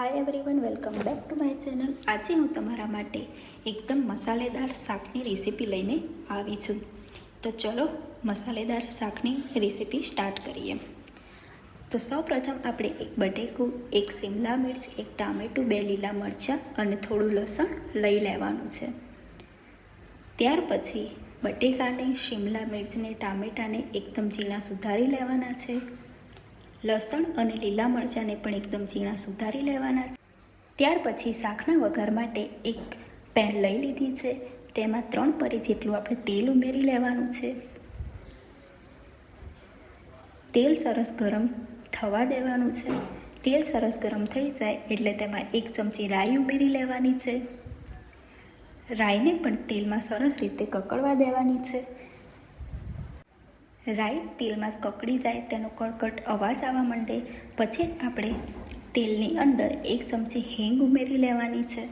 Hi everyone welcome back to my channel આજે હું તમારા માટે એકદમ મસાલેદાર શાકની રેસીપી લઈને આવી છું. તો ચલો મસાલેદાર શાકની રેસીપી સ્ટાર્ટ કરીએ. તો સૌપ્રથમ આપણે એક બટેકું, એક શિમલા મિર્ચ, એક ટામેટું, બે લીલા મરચાં અને થોડું લસણ લઈ લેવાનું છે. ત્યાર પછી બટેકાને, શિમલા મિર્ચને, ટામેટાને એકદમ ઝીણા સુધારી લેવાના છે. લસણ અને લીલા મરચાંને પણ એકદમ ઝીણા સુધારી લેવાના છે. ત્યાર પછી શાકના વઘાર માટે એક પેન લઈ લીધી છે. તેમાં ત્રણ પરી જેટલું આપણે તેલ ઉમેરી લેવાનું છે. તેલ સરસ ગરમ થવા દેવાનું છે. તેલ સરસ ગરમ થઈ જાય એટલે તેમાં એક ચમચી રાઈ ઉમેરી લેવાની છે. રાઈને પણ તેલમાં સરસ રીતે કકડવા દેવાની છે. રાઈ તેલમાં કકડી જાય તેનો કડકટ અવાજ આવવા માંડે, પછી જ આપણે તેલની અંદર એક ચમચી હિંગ ઉમેરી લેવાની છે.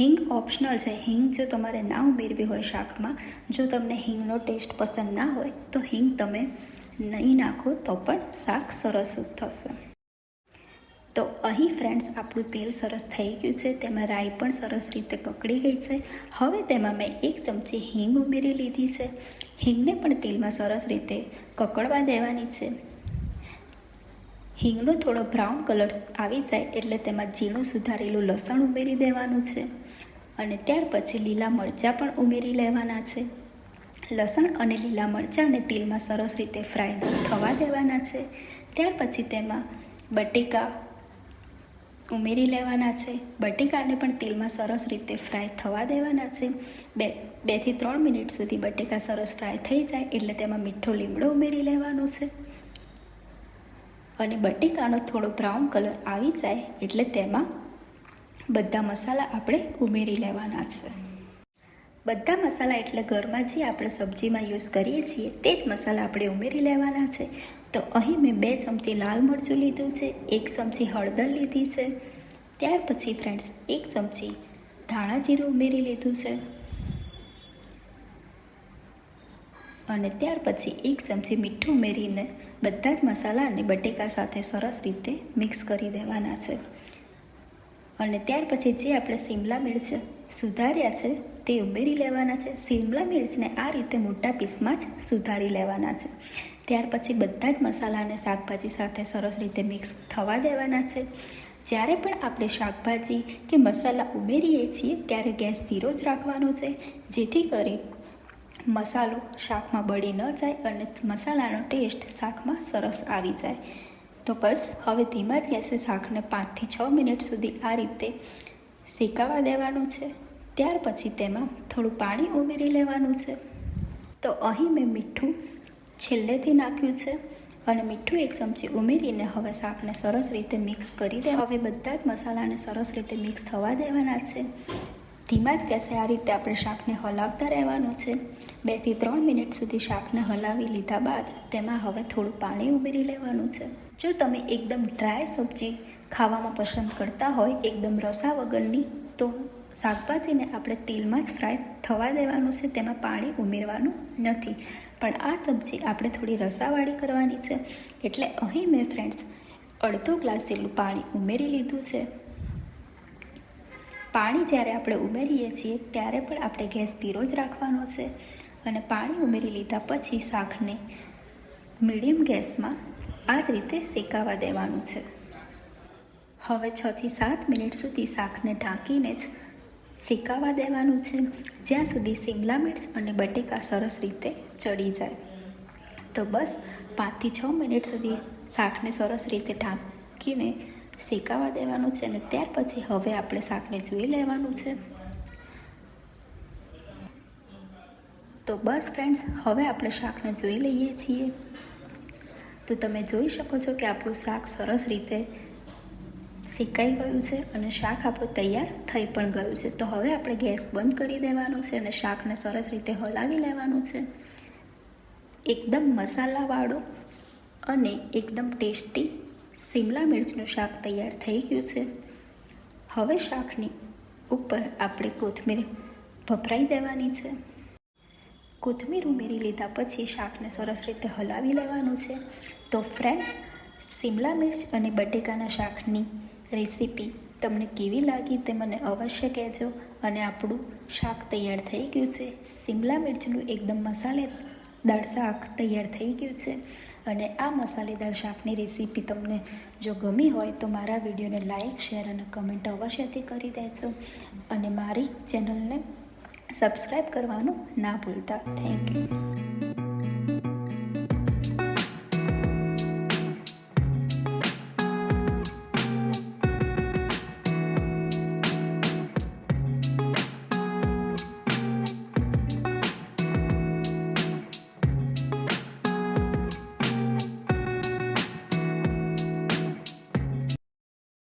હિંગ ઓપ્શનલ છે. હિંગ જો તમારે ના ઉમેરવી હોય શાકમાં, જો તમને હિંગનો ટેસ્ટ પસંદ ના હોય, તો હિંગ તમે નહીં નાખો તો પણ શાક સરસ થશે. તો અહીં ફ્રેન્ડ્સ, આપણું તેલ સરસ થઈ ગયું છે. તેમાં રાઈ પણ સરસ રીતે કકડી ગઈ છે. હવે તેમાં મેં એક ચમચી હિંગ ઉમેરી લીધી છે. હિંગને પણ તેલમાં સરસ રીતે કકડવા દેવાની છે. હિંગનો થોડો બ્રાઉન કલર આવી જાય એટલે તેમાં ઝીણું સુધારેલું લસણ ઉમેરી દેવાનું છે અને ત્યાર પછી લીલા મરચાં પણ ઉમેરી લેવાના છે. લસણ અને લીલા મરચાંને તેલમાં સરસ રીતે ફ્રાય થવા દેવાના છે. ત્યાર પછી તેમાં બટેકા ઉમેરી લેવાના છે. બટેકાને પણ તેલમાં સરસ રીતે ફ્રાય થવા દેવાના છે. બે, બેથી ત્રણ મિનિટ સુધી બટેકા સરસ ફ્રાય થઈ જાય એટલે તેમાં મીઠો લીમડો ઉમેરી લેવાનો છે. અને બટેકાનો થોડો બ્રાઉન કલર આવી જાય એટલે તેમાં બધા મસાલા આપણે ઉમેરી લેવાના છે. બધા મસાલા એટલે ઘરમાં જે આપણે સબ્જીમાં યુઝ કરીએ છીએ તે જ મસાલા આપણે ઉમેરી લેવાના છે. તો અહીં મેં બે ચમચી લાલ મરચું લીધું છે, એક ચમચી હળદર લીધી છે. ત્યાર પછી ફ્રેન્ડ્સ એક ચમચી ધાણા જીરું ઉમેરી લીધું છે. અને ત્યાર પછી એક ચમચી મીઠું ઉમેરીને બધા જ મસાલાને બટેકા સાથે સરસ રીતે મિક્સ કરી દેવાના છે. અને ત્યાર પછી જે આપણે શિમલા મિર્ચ સુધાર્યા છે, તે ઉમેરી લેવાના છે. શિમલા મિર્ચને આ રીતે મોટા પીસમાં જ સુધારી લેવાના છે. ત્યાર પછી બધા જ મસાલાને શાકભાજી સાથે સરસ રીતે મિક્સ થવા દેવાના છે. જ્યારે પણ આપણે શાકભાજી કે મસાલા ઉમેરીએ છીએ, ત્યારે ગેસ ધીરો જ રાખવાનો છે. જેથી કરી મસાલો શાકમાં બળી ન જાય અને મસાલાનો ટેસ્ટ શાકમાં સરસ આવી જાય. તો બસ, હવે ધીમા જ ગેસે શાકને પાંચથી છ મિનિટ સુધી આ રીતે શેકાવા દેવાનું છે. ત્યાર પછી તેમાં થોડું પાણી ઉમેરી લેવાનું છે. તો અહીં મેં મીઠું છેલ્લેથી નાખ્યું છે અને મીઠું એક ચમચી ઉમેરીને હવે શાકને સરસ રીતે મિક્સ કરી દે હવે બધા જ મસાલાને સરસ રીતે મિક્સ થવા દેવાના છે. ધીમા જ ગેસે આ રીતે આપણે શાકને હલાવતા રહેવાનું છે. બેથી ત્રણ મિનિટ સુધી શાકને હલાવી લીધા બાદ તેમાં હવે થોડું પાણી ઉમેરી લેવાનું છે. જો તમે એકદમ ડ્રાય સબ્જી ખાવામાં પસંદ કરતા હોય, એકદમ રસા વગરની, તો શાકભાજીને આપણે તેલમાં જ ફ્રાય થવા દેવાનું છે, તેમાં પાણી ઉમેરવાનું નથી. પણ આ સબ્જી આપણે થોડી રસાવાળી કરવાની છે. એટલે અહીં મેં ફ્રેન્ડ્સ અડધો ગ્લાસ જેટલું પાણી ઉમેરી લીધું છે. પાણી જ્યારે આપણે ઉમેરીએ છીએ, ત્યારે પણ આપણે ગેસ ધીરો જ રાખવાનો છે. અને પાણી ઉમેરી લીધા પછી શાકને મીડિયમ ગેસમાં આ જ રીતે શેકાવા દેવાનું છે. હવે છથી સાત મિનિટ સુધી શાકને ઢાંકીને જ શેકાવા દેવાનું છે. જ્યાં સુધી શિમલા મિર્ચ અને બટેકા સરસ રીતે ચડી જાય. તો બસ પાંચથી છ મિનિટ સુધી શાકને સરસ રીતે ઢાંકીને શેકાવા દેવાનું છે અને ત્યાર પછી હવે આપણે શાકને જોઈ લેવાનું છે. તો બસ ફ્રેન્ડ્સ, હવે આપણે શાકને જોઈ લઈએ છીએ. તો તમે જોઈ શકો છો કે આપણું શાક સરસ રીતે શેકાઈ ગયું છે અને શાક આપણું તૈયાર થઈ પણ ગયું છે. તો હવે આપણે ગેસ બંધ કરી દેવાનું છે અને શાકને સરસ રીતે હલાવી લેવાનું છે. એકદમ મસાલાવાળો અને એકદમ ટેસ્ટી શિમલા મિર્ચનું શાક તૈયાર થઈ ગયું છે. હવે શાકની ઉપર આપણે કોથમીર ભભરાઈ દેવાની છે. કોથમીર ઉમેરી લીધા પછી શાકને સરસ રીતે હલાવી લેવાનું છે. તો ફ્રેન્ડ્સ શિમલા મિર્ચ અને બટેકાના શાકની રેસીપી તમને કેવી લાગી તે મને અવશ્ય કહેજો અને આપણું શાક તૈયાર થઈ ગયું છે. શિમલા મિર્ચનું એકદમ મસાલેદાર શાક તૈયાર થઈ ગયું છે અને આ મસાલેદાર શાકની રેસીપી તમને જો ગમી હોય તો મારા વિડીયોને લાઇક શેર અને કમેન્ટ અવશ્યથી કરી દેજો અને મારી ચેનલને સબસ્ક્રાઈબ કરવાનું ના ભૂલતા. Thank you.